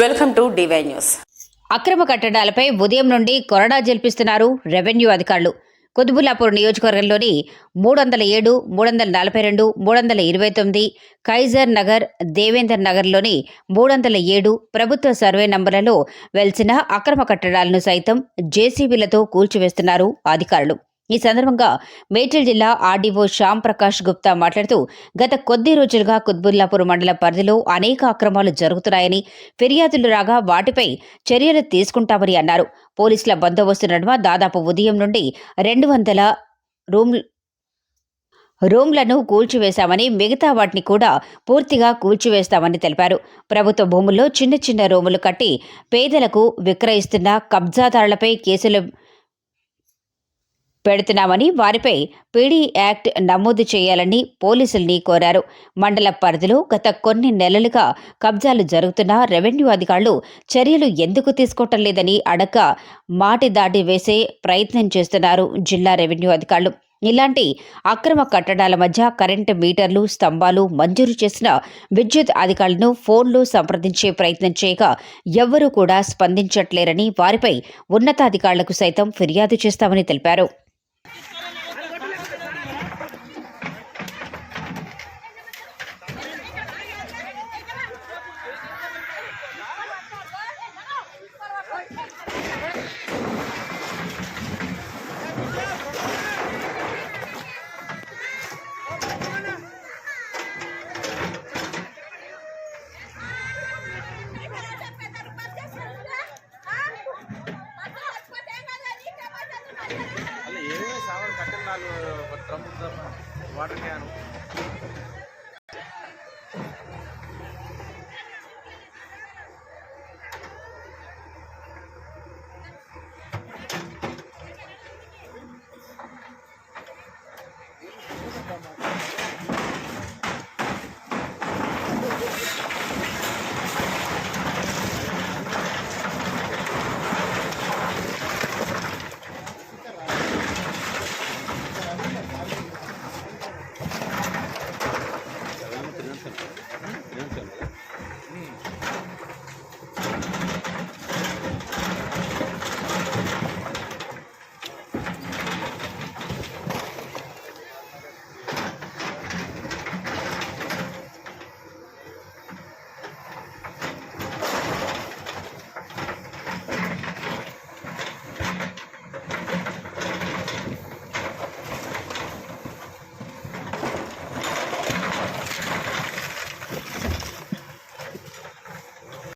Welcome to DY news. అక్రమ కట్టడాలపై ఉదయం నుండి కొరడా జల్పిస్తున్నారు రెవెన్యూ అధికారులు. కుతుబుల్లాపూర్ నియోజకవర్గంలోని మూడు వందల ఏడు మూడు వందల నలభై రెండు మూడు వందల ఇరవై తొమ్మిది కైజర్ నగర్ దేవేందర్ నగర్లోని మూడు వందల ఏడు ప్రభుత్వ సర్వే నంబర్లలో వెలిసిన అక్రమ కట్టడాలను సైతం జేసీబీలతో కూల్చివేస్తున్నారు అధికారులు. ఈ సందర్భంగా మేడ్చల్ జిల్లా ఆర్డీఓ శ్యామ్ ప్రకాష్ గుప్తా మాట్లాడుతూ గత కొద్ది రోజులుగా కుత్బుల్లాపూర్ మండల పరిధిలో అనేక అక్రమాలు జరుగుతున్నాయని ఫిర్యాదులు రాగా వాటిపై చర్యలు తీసుకుంటామని అన్నారు. పోలీసుల బందోబస్తు నడుమ దాదాపు ఉదయం నుండి రెండు వందల రూమ్ రూమ్లను కూల్చివేశామని మిగతా వాటిని కూడా పూర్తిగా కూల్చివేస్తామని తెలిపారు. ప్రభుత్వ భూముల్లో చిన్న చిన్న రూములు కట్టి పేదలకు విక్రయిస్తున్న కబ్జాదారులపై కేసులు పెడుతున్నామని వారిపై పీడీ యాక్ట్ నమోదు చేయాలని పోలీసుల్ని కోరారు. మండల పరిధిలో గత కొన్ని నెలలుగా కబ్జాలు జరుగుతున్నా రెవెన్యూ అధికారులు చర్యలు ఎందుకు తీసుకోవటం లేదని అడక్క మాటి దాటి వేసే ప్రయత్నం చేస్తున్నారు జిల్లా రెవెన్యూ అధికారులు. ఇలాంటి అక్రమ కట్టడాల మధ్య కరెంటు మీటర్లు స్తంభాలు మంజూరు చేసిన విద్యుత్ అధికారులను ఫోన్లో సంప్రదించే ప్రయత్నం చేయగా ఎవ్వరూ కూడా స్పందించట్లేరని వారిపై ఉన్నతాధికారులకు సైతం ఫిర్యాదు చేస్తామని తెలిపారు. కట్టెలు నాలుగు డ్రమ్ము వాటర్ క్యాను